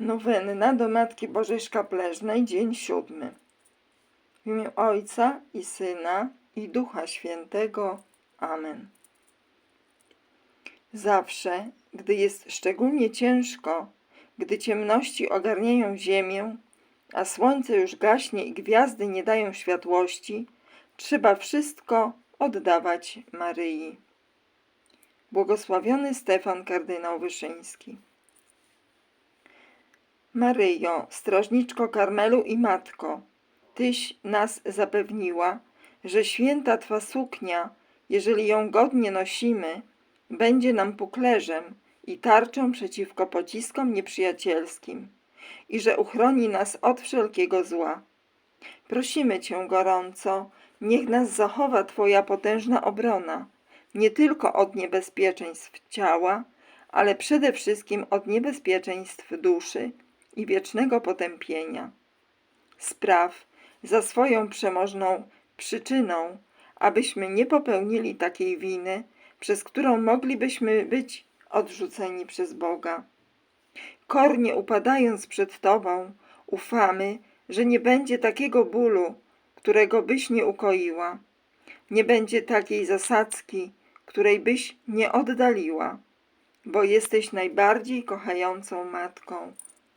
Nowenna do Matki Bożej Szkapleżnej, dzień siódmy. W imię Ojca i Syna i Ducha Świętego. Amen. Zawsze, gdy jest szczególnie ciężko, gdy ciemności ogarniają ziemię, a słońce już gaśnie i gwiazdy nie dają światłości, trzeba wszystko oddawać Maryi. Błogosławiony Stefan kardynał Wyszyński. Maryjo, strażniczko Karmelu i matko, Tyś nas zapewniła, że święta Twa suknia, jeżeli ją godnie nosimy, będzie nam puklerzem i tarczą przeciwko pociskom nieprzyjacielskim i że uchroni nas od wszelkiego zła. Prosimy Cię gorąco, niech nas zachowa Twoja potężna obrona, nie tylko od niebezpieczeństw ciała, ale przede wszystkim od niebezpieczeństw duszy i wiecznego potępienia. Spraw za swoją przemożną przyczyną, abyśmy nie popełnili takiej winy, przez którą moglibyśmy być odrzuceni przez Boga. Kornie upadając przed Tobą, ufamy, że nie będzie takiego bólu, którego byś nie ukoiła. Nie będzie takiej zasadzki, której byś nie oddaliła, bo jesteś najbardziej kochającą matką.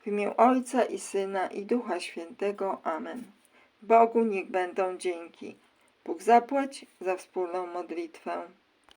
W imię Ojca i Syna i Ducha Świętego. Amen. Bogu niech będą dzięki. Bóg zapłać za wspólną modlitwę.